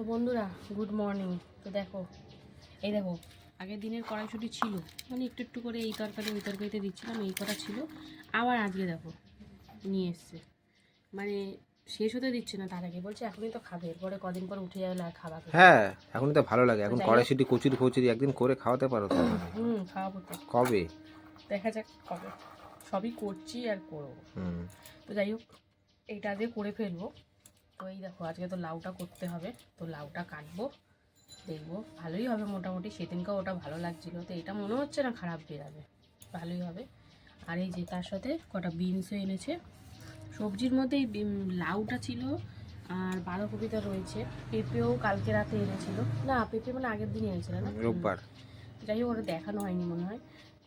তো বন্ধুরা good morning তো দেখো এই দেখো আগের দিনের কড়াইশুটি ছিল। মানে একটু একটু করে এই তরকারি ওই তরকারিতে দিচ্ছিলাম এই কটা ছিল। আবার আজকে দেখো নিয়ে এসছে। মানে শেষ হতে দিচ্ছে না তার আগে। বলছে এখনই তো খাবে। এরপরে কদিন পর উঠে যাবে আর খাওয়া হ্যাঁ এখনই তো ভালো লাগে। এখন কড়াইশুটি কচুরি ফচুরি একদিন করে খাওয়াতে পারো তো। হুম খাওয়াবো তো। কবে? দেখা যাক কবে। সবই করছি আর করব। হুম। তো যাই হোক এইটা দিয়ে করে ফেলব। তো এই দেখো আজকে তো লাউটা করতে হবে। তো লাউটা কাটবো দেখব। ভালোই হবে মোটামুটি সেদিনকে ওটা ভালো লাগছিল। তো এটা মনে হচ্ছে না খারাপ বেরাবে। ভালোই হবে। আর এই যে তার সাথে কটা বিনসও এনেছে। সবজির মধ্যে লাউটা ছিল আর বাঁধাকপিটা রয়েছে। পেঁপেও কালকে রাতে এনেছিল। না পেঁপে মানে আগের দিন এনেছিল না? রোববার। যাই হোক ওটা দেখানো হয়নি মনে হয়।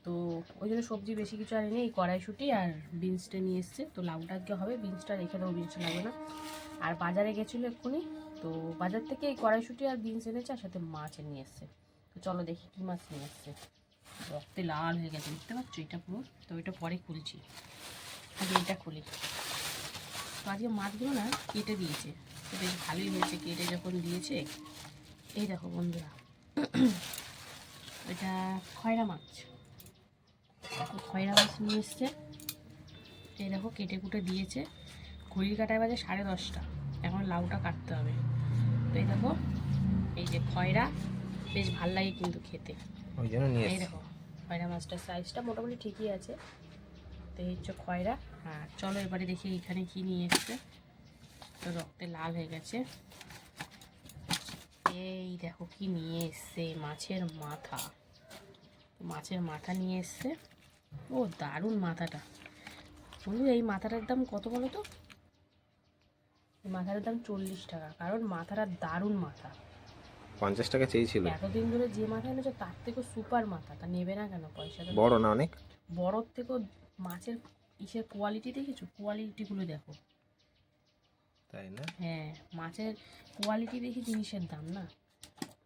তো ওই জন্য সবজি বেশি কিছু আর নেই কড়াইশুটি আর বিনসটা নিয়ে এসছে। তো লাউটা আজকে হবে, বিনসটা রেখে দেবো, বিনসটা লাগবে না। আর বাজারে গেছিল এক্ষুনি, তো বাজার থেকে এই কড়াইশুটি আর বিনস এনেছে, আর সাথে মাছ নিয়ে এসছে। তো চলো দেখি কী মাছ নিয়ে এসছে। রক্তে লাল হয়ে গেছে, দেখতে পাচ্ছ? এটা পুরো, তো এটা পরে খুলছি। আগে এটা খুলি। তো আজকে মাছগুলো না কেটে দিয়েছে। তো বেশ ভালোই হয়েছে, কেটে যখন দিয়েছে। এই দেখো বন্ধুরা, এটা খয়রা মাছ। খয়রা মাছ নিয়ে এসছে। এই দেখো কেটে কুটে দিয়েছে। ঘড়ির কাটায় বাজে সাড়ে দশটা। এখন লাউটা কাটতে হবে। তো এই দেখো এই যে খয়রা বেশ ভালো লাগে কিন্তু খেতে। ওই জন্য নিয়ে এই দেখো খয়রা মাছটার সাইজটা মোটামুটি ঠিকই আছে। তো এই হচ্ছে খয়রা। হ্যাঁ চলো এবারে দেখি এখানে কি নিয়ে এসছে। তো রক্তে লাল হয়ে গেছে। এই দেখো কি নিয়ে এসছে মাছের মাথা। মাছের মাথা নিয়ে এসছে। ও দারুণ মাথাটা। বন্ধু এই মাথাটার দাম কত বলো তো? এই মাথাটার দাম চল্লিশ টাকা কারণ মাথাটা দারুণ মাথা। পঞ্চাশ টাকা চেয়েছিল। এতদিন ধরে যে মাথা এনেছো তার থেকেও সুপার মাথা। তা নেবে না কেন? পয়সাটা বড় না অনেক? বড়র থেকেও মাছের ইসের কোয়ালিটি দেখেছ? কোয়ালিটিগুলো দেখো। তাই না? হ্যাঁ মাছের কোয়ালিটি দেখি জিনিসের দাম না।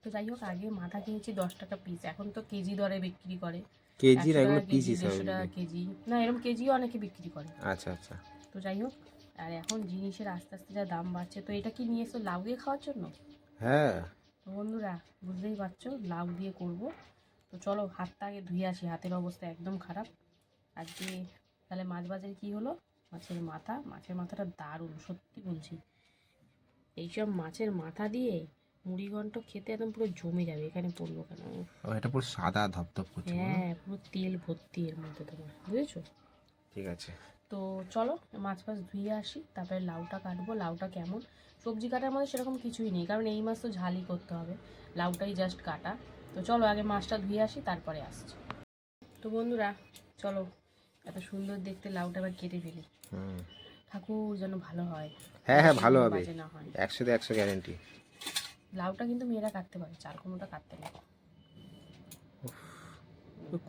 তো যাই হোক আগে মাথা কিনেছি দশ টাকা পিস এখন তো কেজি দরে বিক্রি করে। কেজি না এগুলো পিস কেজি, হিসাবে টাকা কেজি। না এরকম কেজিও অনেকে বিক্রি করে। আচ্ছা আচ্ছা। তো যাই হোক আর এখন জিনিসের আস্তে আস্তে যা দাম বাড়ছে তো এটা কি নিয়ে এসো লাউ দিয়ে খাওয়ার জন্য? হ্যাঁ। বন্ধুরা বুঝতেই পারছ লাউ দিয়ে করব। তো চলো হাতটা আগে ধুয়ে আসি হাতের অবস্থা একদম খারাপ। আজকে তাহলে মাছ বাজারে কী হলো? মাছের মাথা মাছের মাথাটা দারুণ সত্যি বলছি। এইসব মাছের মাথা দিয়ে মুড়ি ঘন্ট খেতে একদম পুরো জমে যাবে এখানে পড়ল কেন? ও এটা পুরো সাদা ধপধপ করছে হ্যাঁ পুরো তেল ভর্তি এর মধ্যে তোমার বুঝেছ? ঠিক আছে। তো চলো মাছ ফাছ ধুয়ে আসি তারপরে লাউটা কাটবো লাউটা কেমন? সবজি কাটার মধ্যে সেরকম কিছুই নেই কারণ এই মাছ তো ঝালই করতে হবে লাউটাই জাস্ট কাটা। তো চলো আগে মাছটা ধুয়ে আসি তারপরে আসছি। তো বন্ধুরা চলো এত সুন্দর দেখতে লাউটা আবার কেটে ফেলি। হুম। ঠাকুর যেন ভালো হয়। হ্যাঁ হ্যাঁ ভালো হবে। না হয়। একশো গ্যারেন্টি লাউটা কিন্তু মেয়েরা কাটতে পারে চাল কুমড়োটা কাটতে নেই।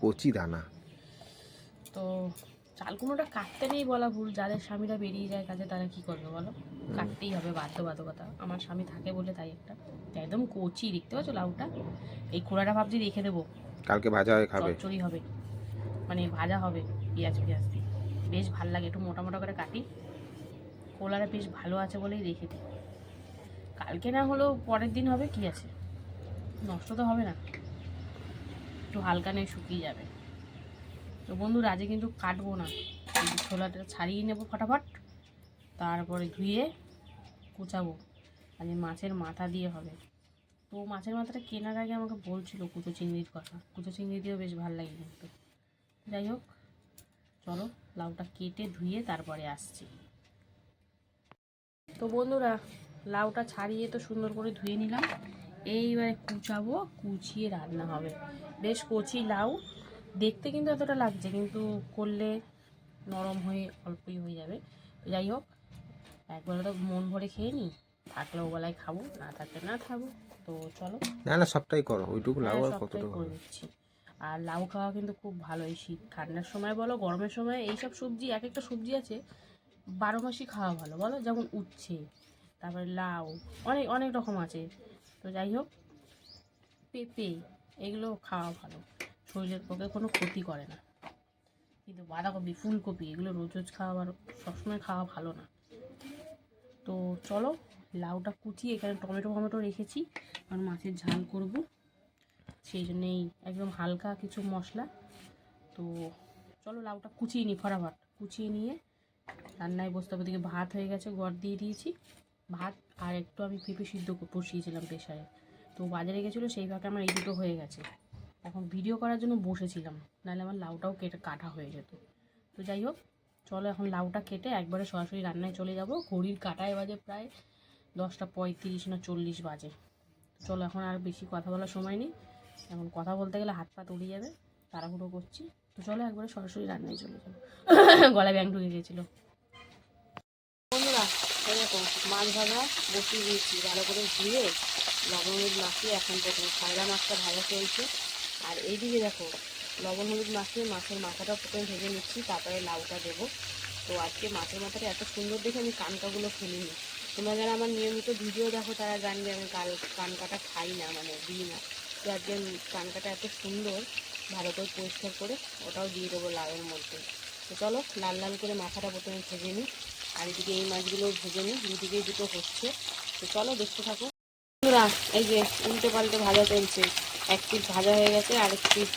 কচি দানা। তো চাল কুমড়োটা কাটতে নেই বলা ভুল যাদের স্বামীরা বেরিয়ে যায় কাজে তারা কি করবে বলো? কাটতেই হবে বাধ্যবাধকতা। আমার স্বামী থাকে বলে তাই একটা। একদম কচি দেখতে পাচ্ছ লাউটা? এই খোড়াটা ভাবছি রেখে দেবো। কালকে ভাজা হয়ে খাবে। চচ্চড়ি হবে। মানে ভাজা হবে পেঁয়াজ পেঁয়াজ দিয়ে। বেশ ভালো লাগে একটু মোটা মোটা করে কাটি। কোলাটা বেশ ভালো আছে বলেই রেখে দিই। কালকে না হলেও পরের দিন হবে, কি আছে? নষ্ট তো হবে না। একটু হালকা নিয়ে শুকিয়ে যাবে। তো বন্ধুরা আজকে কিন্তু কাটবো না। ছোলাটা ছাড়িয়ে নেব ফটাফট। তারপরে ধুয়ে কুচাবো। আজকে মাছের মাথা দিয়ে হবে। তো মাছের মাথাটা কেনার আগে আমাকে বলছিল কুচো চিংড়ির কথা। কুচো চিংড়ি দিয়েও বেশ ভালো লাগে কিন্তু। যাই হোক, চলো লাউটা কেটে ধুয়ে তারপরে আসছি। তো বন্ধুরা লাউটা ছাড়িয়ে তো সুন্দর করে ধুয়ে নিলাম। এইবারে কুচাবো কুচিয়ে রান্না হবে। বেশ কচি লাউ। দেখতে কিন্তু এতটা লাগছে কিন্তু করলে নরম হয়ে অল্পই হয়ে যাবে। তো যাই হোক একবেলা তো মন ভরে খেয়ে নিই। থাকলে ওবেলায় খাব না থাকলে না খাব। তো চলো। না না সবটাই করো। ওইটুকু লাউ হ্যাঁ, আর সবটাই কতটুকু করে দিচ্ছি। আর লাউ খাওয়া কিন্তু খুব ভালো এই শীত। ঠান্ডার সময় বলো গরমের সময় এইসব সবজি এক একটা সবজি আছে বারো মাসই খাওয়া ভালো। বলো যেমন উচ্ছে তারপরে লাউ, অনেক অনেক রকম আছে। তো যাই হোক, পেঁপে, এগুলো খাওয়া ভালো। শরীরের পক্ষে কোনো ক্ষতি করে না। কিন্তু বাঁধাকপি, ফুলকপি, এগুলো রোজ রোজ খাওয়া সবসময় খাওয়া ভালো না। তো চলো, লাউটা কুচিয়ে এখানে টমেটো টমেটো রেখেছি। আর মাছের ঝাল করব। সেই জন্যেই একদম হালকা কিছু মশলা। তো চলো, লাউটা কুচিয়ে নিই ফটাফট। কুচিয়ে নিয়ে রান্নায় বসতে হবে। দিকে ভাত হয়ে গেছে, গড় দিয়ে দিয়েছি। ভাত আর একটু আমি পেঁপে সিদ্ধ বসিয়েছিলাম প্রেশারে তো বাজারে গেছিল, সেই ফাঁকে আমার এই দুটো হয়ে গেছে। এখন ভিডিও করার জন্য বসেছিলাম, নাহলে আমার লাউটাও কেটে কাটা হয়ে যেত। তো যাই হোক, চলো এখন লাউটা কেটে একবারে সরাসরি রান্নায় চলে যাব। ঘড়ির কাটায় বাজে প্রায় দশটা পঁয়ত্রিশ না চল্লিশ বাজে। চলো এখন আর বেশি কথা বলার সময় নেই। এখন কথা বলতে গেলে হাত পা তড়িয়ে যাবে, তাড়াহুড়ো করছি। তো চলো একবারে সরাসরি রান্নায় চলে যাব। গলায় ব্যাং ঢুকে গিয়েছিল দেখো মাছ ভাজা বসিয়ে দিয়েছি। ভালো করে ধুয়ে লবণ হলুদ মাখিয়ে এখন প্রথমে খায়রা মাছটা ভাজা চলছে। আর এইদিকে দেখো, লবণ হলুদ মাখিয়ে মাছের মাথাটা প্রথমে ভেজে নিচ্ছি, তারপরে লাউটা দেবো। তো আজকে মাছের মাথাটা এত সুন্দর দেখে আমি কানকাগুলো ফেলিনি তোমরা যারা আমার নিয়মিত ভিডিও দেখো, তারা জানবে আমি কাল কানকাটা খাই না মানে দিই না। তো আজকে কানকাটা এত সুন্দর, ভালো করে পরিষ্কার করে ওটাও দিয়ে দেবো লাউয়ের মধ্যে। তো চলো লাল লাল করে মাথাটা প্রথমে ভেজে নিই। আর এদিকে এই মাছগুলো ভেজে নিই দুদিকেই দুটো হচ্ছে। তো চলো দেখতে থাকো। বন্ধুরা, এই যে উল্টে পাল্টে ভাজা চলছে। এক পিস ভাজা হয়ে গেছে আর এক পিস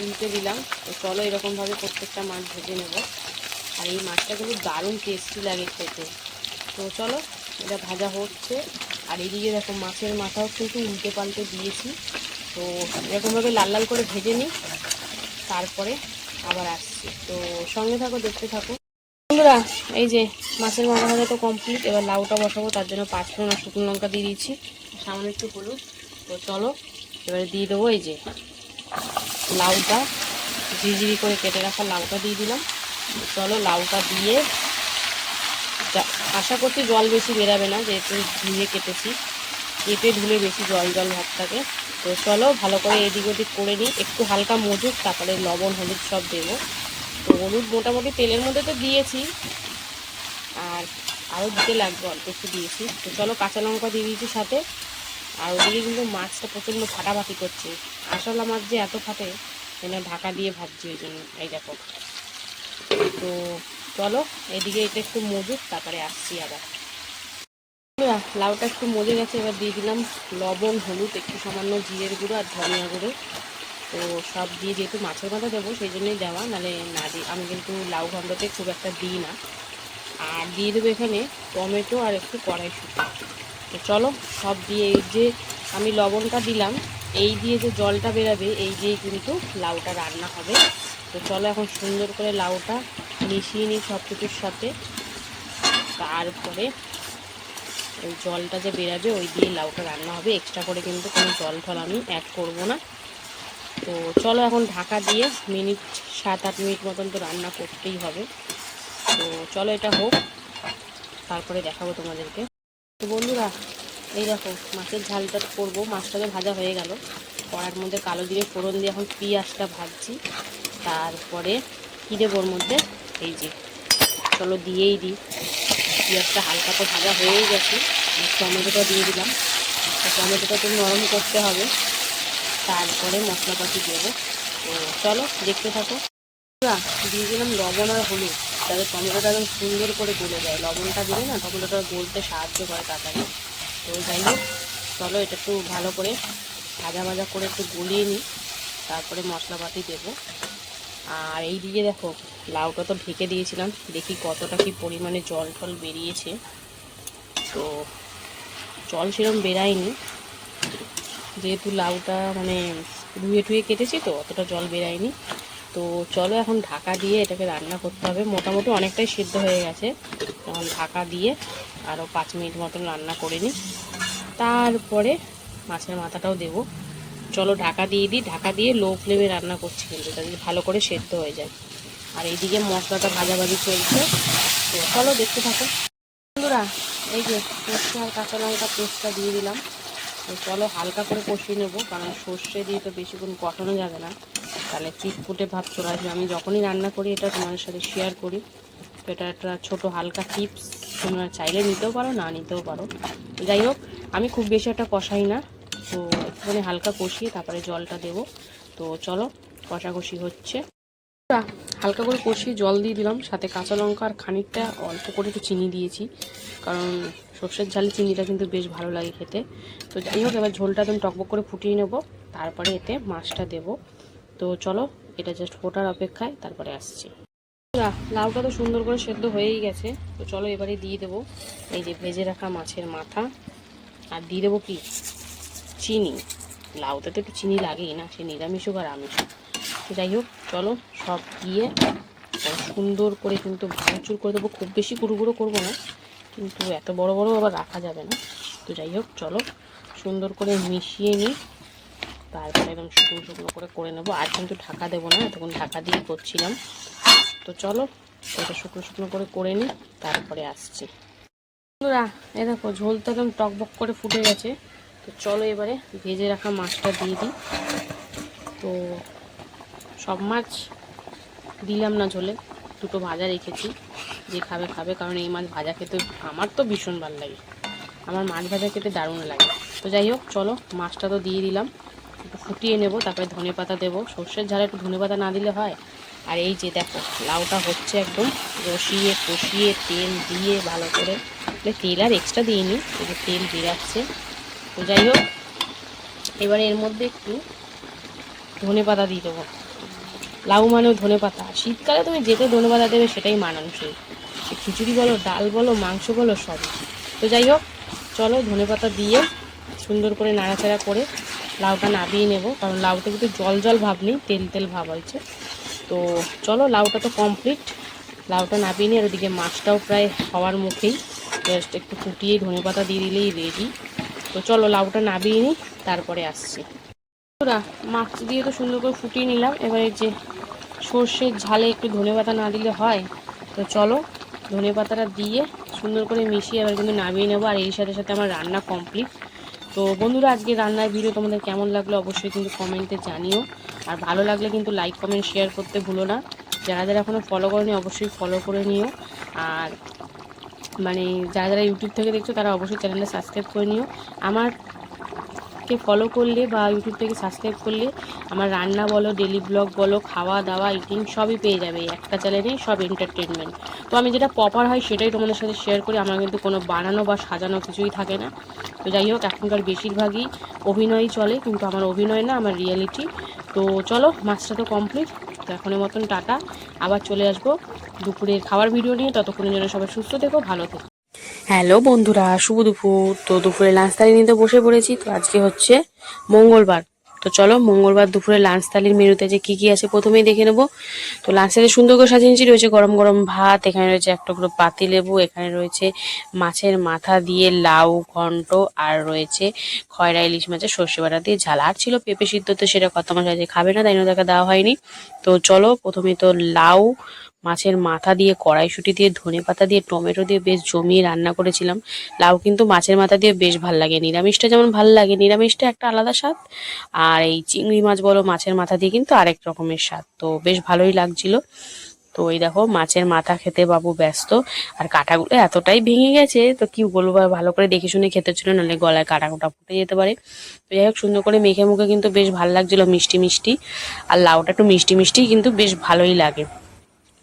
উল্টে দিলাম। তো চলো এরকমভাবে প্রত্যেকটা মাছ ভেজে নেব। আর এই মাছটা কিন্তু দারুণ টেস্টি লাগে খেতে। তো চলো, এটা ভাজা হচ্ছে। আর এদিকে দেখো, মাছের মাথাও কিন্তু উল্টে পাল্টে দিয়েছি। তো এরকমভাবে লাল লাল করে ভেজে নিই। তারপরে আবার আসছি। তো সঙ্গে থাকো, দেখতে থাকো। বন্ধুরা, এই যে মাছের মাথা ভাজা তো কমপ্লিট এবার লাউটা বসাবো, তার জন্য পাঁচ ফোড়ন আর শুকনো লঙ্কা দিয়ে দিয়েছি সামান্য একটু হলুদ। তো চলো, এবারে দিয়ে দেবো এই যে লাউটা। ঝিঝিরি করে কেটে রাখা লাউটা দিয়ে দিলাম। চলো, লাউটা দিয়ে আশা করছি জল বেশি বেরাবে না, যেহেতু ধুয়ে কেটেছি। কেটে ধুলে বেশি জল জল ভাব থাকে তো চলো, ভালো করে এদিক ওদিক করে নিই। একটু হালকা মজুক, তারপরে লবণ, হলুদ সব দেবো। তো হলুদ মোটামুটি তেলের মধ্যে তো দিয়েছি। আর আরও দিতে লাগবে, অল্প একটু দিয়েছি। তো চলো কাঁচা লঙ্কা দিয়ে দিয়েছি সাথে। আর ওদিকে কিন্তু মাছটা প্রচণ্ড ফাটাফাটি করছে। আসলা মাছ যে এত ফাটে এনে ঢাকা দিয়ে ভাবছি ওই জন্য। এই দেখো। তো চলো, এদিকে এটা একটু মজুক, তারপরে আসছি আবার। লাউটা একটু মজে গেছে, এবার দিয়ে দিলাম লবণ, হলুদ, একটু সামান্য জিরের গুঁড়ো আর ধনিয়া গুঁড়ো। তো সব দিয়ে যেহেতু মাছের মাথা দেবো, সেই জন্যই দেওয়া। নাহলে না দিই আমি কিন্তু লাউ ঘন্টতে খুব একটা দিই না। আর দিয়ে দেবো এখানে টমেটো আর একটু কড়াইশুঁটি। তো চলো, সব দিয়ে এই যে আমি লবণটা দিলাম, এই দিয়ে যে জলটা বেরাবে, এই দিয়েই কিন্তু লাউটা রান্না হবে। তো চলো এখন সুন্দর করে লাউটা মিশিয়ে নিই সব কিছুর সাথে। তারপরে ওই জলটা যে বেরাবে, ওই দিয়ে লাউটা রান্না হবে। এক্সট্রা করে কিন্তু কোনো জল ফল আমি অ্যাড করব না। তো চলো এখন ঢাকা দিয়ে মিনিট সাত আট মিনিট মতন তো রান্না করতেই হবে। তো চলো এটা হোক, তারপরে দেখাবো তোমাদেরকে। তো বন্ধুরা, এই দেখো, মাছের ঝালটা করব। মাছটাকে ভাজা হয়ে গেল। কড়ার মধ্যে কালো দিয়ে ফোড়ন দিয়ে এখন পেঁয়াজটা ভাজছি। তারপরে কী দেবো ওর মধ্যে এই যে, চলো দিয়েই দিই। পেঁয়াজটা হালকা তো ভাজা হয়েই গেছে। টমেটোটা দিয়ে দিলাম। টমেটোটা তো নরম করতে হবে। তারপরে মশলাপাতি দেবো। তো চলো দেখতে থাকো। দিয়ে দিলাম লবণ আর হলুদ। যাতে টমেটোটা একদম সুন্দর করে গলে যায়। লবণটা দিলে না টমেটোটা গলতে সাহায্য করে তাড়াতাড়ি। তো যাই হোক, চলো এটা একটু ভালো করে ভাজা ভাজা করে একটু গলিয়ে নিই। তারপরে মশলাপাতি দেবো। আর এই দিকে দেখো, লাউটা তো ঢেকে দিয়েছিলাম। দেখি কতটা কি পরিমাণে জল টল বেরিয়েছে। তো জল সেরকম বেরায়নি। যেহেতু লাউটা মানে ধুয়ে টুয়ে কেটেছি তো, অতটা জল বেরায়নি। তো চলো এখন ঢাকা দিয়ে এটাকে রান্না করতে হবে। মোটামুটি অনেকটাই সিদ্ধ হয়ে গেছে। এখন ঢাকা দিয়ে আরও পাঁচ মিনিট মতন রান্না করে নিই। তারপরে মাছের মাথাটাও দেবো। চলো ঢাকা দিয়ে দিই। ঢাকা দিয়ে লো ফ্লেমে রান্না করছি কিন্তু যাতে ভালো করে সেদ্ধ হয়ে যায়। আর এইদিকে মশলাটা ভাজাভাজি চলছে। তো চলো দেখতে থাকো। বন্ধুরা, এই যে আর কাঁচা লঙ্কা পেস্টটা দিয়ে দিলাম। তো চলো হালকা করে কষিয়ে নেব, কারণ সর্ষে দিয়ে তো বেশিক্ষণ কষানো যাবে না। তাহলে চিটপুটে ভাব চলে আসবে। আমি যখনই রান্না করি, এটা তোমাদের সাথে শেয়ার করি। তো এটা একটা ছোটো হালকা টিপস তোমরা চাইলে নিতেও পারো, না নিতেও পারো। যাই হোক, আমি খুব বেশি একটা কষাই না। তো একটুখানি হালকা কষিয়ে তারপরে জলটা দেবো। তো চলো, কষাকষি হচ্ছে। হালকা করে কষিয়ে জল দিয়ে দিলাম। সাথে কাঁচা লঙ্কা আর খানিকটা অল্প করে একটু চিনি দিয়েছি। কারণ সর্ষের ঝালে, চিনিটা কিন্তু বেশ ভালো লাগে খেতে। তো যাই হোক, এবার ঝোলটা একদম টকবক করে ফুটিয়ে নেব। তারপরে এতে মাছটা দেব। তো চলো, এটা জাস্ট ফোটার অপেক্ষায়, তারপরে আসছি। লাউটা তো সুন্দর করে সেদ্ধ হয়েই গেছে। তো চলো, এবারে দিয়ে দেবো এই যে ভেজে রাখা মাছের মাথা। আর দিয়ে দেবো কি? চিনি। লাউতে তো একটু চিনি লাগেই না, সে নিরামিষ হোক আর আমিষ। তো যাই হোক, চলো, সব দিয়ে সুন্দর করে কিন্তু ভাঙচুর করে দেবো। খুব বেশি গুঁড়ো গুঁড়ো করব না। কিন্তু এত বড় বড় আবার রাখা যাবে না। তো যাই হোক, চলো সুন্দর করে মিশিয়ে নিই। তারপরে একদম শুকনো শুকনো করে করে নেব। আর কিন্তু ঢাকা দেবো না, এতক্ষণ ঢাকা দিয়ে করছিলাম। তো চলো, এটা শুকনো শুকনো করে করে নিই, তারপরে আসছি। বন্ধুরা এ দেখো, ঝোল তো একদম টকবক করে ফুটে গেছে। তো চলো এবারে ভেজে রাখা মাছটা দিয়ে দিই। তো সব মাছ দিলাম না ঝোলে। দুটো ভাজা রেখেছি, যে খাবে খাবে, কারণ এই মাছ ভাজা খেতে আমার তো ভীষণ ভালো লাগে। আমার মাছ ভাজা খেতে দারুণ লাগে। তো যাই হোক, চলো, মাছটা তো দিয়ে দিলাম। একটু ফুটিয়ে নেব, তারপরে ধনে পাতা দেবো। সর্ষের ঝালে একটু ধনে পাতা না দিলে হয়। আর এই যে দেখো, লাউটা হচ্ছে একদম রসিয়ে, কষিয়ে, তেল দিয়ে ভালো করে। মানে তেল আর এক্সট্রা দিইনি, এই যে তেল বেরাচ্ছে। তো যাই হোক, এবারে এর মধ্যে একটু ধনে পাতা দিয়ে দেবো। লাউ মানেও ধনে পাতা শীতকালে তুমি যেতে ধনে পাতা দেবে সেটাই মানানসই। সে খিচুড়ি বলো, ডাল বলো, মাংস বলো সব তো যাই হোক, চলো ধনে পাতা দিয়ে সুন্দর করে নাড়াচাড়া করে লাউটা নাবিয়ে নেব। কারণ লাউটা কিন্তু জল জল ভাব নেই, তেল তেল ভাব হয়েছে। তো চলো লাউটা তো কমপ্লিট লাউটা নাবিয়ে নিয়ে আর ওদিকে মাছটাও প্রায় হওয়ার মুখেই। জাস্ট একটু ফুটিয়ে ধনে পাতা দিয়ে দিলেই রেডি তো চলো লাউটা নাবিয়ে নিই, তারপরে আসছি। বন্ধুরা, মাছ দিয়ে তো সুন্দর করে ফুটিয়ে নিলাম। এবারে যে সর্ষের ঝালে একটু ধনে পাতা না দিলে হয় তো চলো ধনে পাতাটা দিয়ে সুন্দর করে মিশিয়ে এবার কিন্তু নামিয়ে নেব। আর এর সাথে সাথে আমার রান্না কমপ্লিট তো বন্ধুরা আজকে রান্নার ভিডিও তোমাদের কেমন লাগল অবশ্যই কিন্তু কমেন্টে জানিও। আর ভালো লাগলে কিন্তু লাইক কমেন্ট শেয়ার করতে ভুলো না। যারা যারা এখনও ফলো করনি অবশ্যই ফলো করে নিও। আর মানে যারা যারা ইউটিউব থেকে দেখছ তারা অবশ্যই চ্যানেলটা সাবস্ক্রাইব করে নিও। আমার কে ফলো করলে বা ইউটিউব থেকে সাবস্ক্রাইব করলে আমার রান্না বলো ডেলি ব্লগ বলো, খাওয়া দাওয়া ইটিং সবই পেয়ে যাবে একটা চ্যানেলেই সব এন্টারটেনমেন্ট তো আমি যেটা প্রপার হয় সেটাই তোমাদের সাথে শেয়ার করি, আমার কিন্তু কোনো বানানো বা সাজানো কিছুই থাকে না। তো যাই হোক, এখনকার বেশিরভাগই অভিনয়ই চলে, কিন্তু আমার অভিনয় না, আমার রিয়েলিটি তো চলো মাছটা তো কমপ্লিট তো এখনের মতন টাটা। আবার চলে আসব দুপুরের খাওয়ার ভিডিও নিয়ে, ততক্ষণের জন্য সবাই সুস্থ থেকো, ভালো থেকো। হ্যালো বন্ধুরা, শুভ দুপুর। তো দুপুরে লাঞ্চ থালি নিতে বসে পড়েছি, তো আজকে হচ্ছে মঙ্গলবার। তো চলো মঙ্গলবার দুপুরে লাঞ্চ থালির মেনুতে যে কি কি আছে প্রথমেই দেখে নেব। তো লাঞ্চ থালি সুন্দর করে সাজিয়ে নিয়েছি রয়েছে গরম গরম ভাত, এখানে রয়েছে একটা করে পাতি লেবু, এখানে রয়েছে মাছের মাথা দিয়ে লাউ ঘন্ট, আর রয়েছে খয়রা ইলিশ মাছের সর্ষে বাটা দিয়ে ঝাল। আর ছিল পেঁপে সিদ্ধ, তো সেটা কত মাস আছে খাবে না, তাই জন্য তাকে দেওয়া হয়নি। তো চলো প্রথমে তো লাউ মাছের মাথা দিয়ে, কড়াইশুঁটি দিয়ে ধনে পাতা দিয়ে, টমেটো দিয়ে বেশ জমিয়ে রান্না করেছিলাম। লাউ কিন্তু মাছের মাথা দিয়ে বেশ ভালো লাগে। নিরামিষটা যেমন ভালো লাগে, নিরামিষটা একটা আলাদা স্বাদ। আর এই চিংড়ি মাছ বলো, মাছের মাথা দিয়ে কিন্তু আরেক রকমের স্বাদ। তো বেশ ভালোই লাগছিল। তো ওই দেখো, মাছের মাথা খেতে বাবু ব্যস্ত। আর কাঁটাগুলো এতটাই ভেঙে গেছে, তো কি বলব ভালো করে দেখে শুনে খেতে ছিল নাহলে গলায় কাটা কোটা ফুটে যেতে পারে। তো যাই হোক, সুন্দর করে মেখে মুখে কিন্তু বেশ ভালো লাগছিল, মিষ্টি মিষ্টি। আর লাউটা একটু মিষ্টি মিষ্টি কিন্তু বেশ ভালোই লাগে।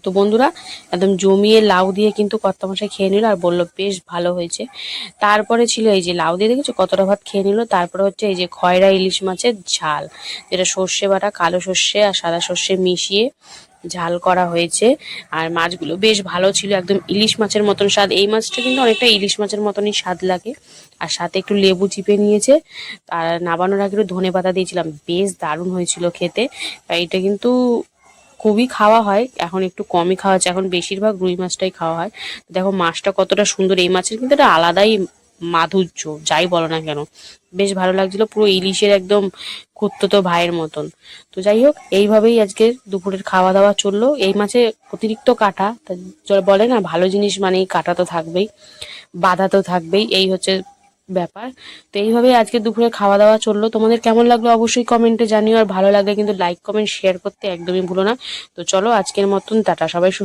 তো বন্ধুরা, একদম জমিয়ে লাউ দিয়ে কিন্তু কর্তামশাই খেয়ে নিল আর বলল, বেশ ভালো হয়েছে। তারপরে ছিল এই যে লাউ দিয়ে, দেখেছ কতটা ভাত খেয়ে নিল? তারপরে হচ্ছে এই যে খয়রা ইলিশ মাছের ঝাল, যেটা সর্ষে বাটা, কালো সর্ষে আর সাদা সর্ষে মিশিয়ে ঝাল করা হয়েছে। আর মাছগুলো বেশ ভালো ছিল, একদম ইলিশ মাছের মতন স্বাদ। এই মাছটা কিন্তু অনেকটা ইলিশ মাছের মতনই স্বাদ লাগে। আর সাথে একটু লেবু চিপে নিয়েছে। আর নাবানোর আগে একটু ধনে পাতা দিয়েছিলাম। বেশ দারুণ হয়েছিল খেতে। এটা কিন্তু খুবই খাওয়া হয়, এখন একটু কমই খাওয়া হচ্ছে, এখন বেশিরভাগ রুই মাছটাই খাওয়া হয়। দেখো মাছটা কতটা সুন্দর, এই মাছের কিন্তু একটা আলাদাই মাধুর্য, যাই বলো না কেন। বেশ ভালো লাগছিল, পুরো ইলিশের একদম কুত্তো ভাইয়ের মতন। তো যাই হোক, এইভাবেই আজকের দুপুরের খাওয়া দাওয়া চলল। এই মাছে অতিরিক্ত কাটা, তা বলে না, ভালো জিনিস মানেই কাটা তো থাকবেই, বাধা তো থাকবেই। এই হচ্ছে ব্যাপার। তো এইভাবেই আজকে দুপুরে খাওয়া দাওয়া চলল। তোমাদের কেমন লাগল অবশ্যই কমেন্টে জানিও। আর ভালো লাগলে কিন্তু লাইক কমেন্ট শেয়ার করতে একদমই ভুলো না। তো চলো আজকের মতন, টাটা। সবাই সুস্থ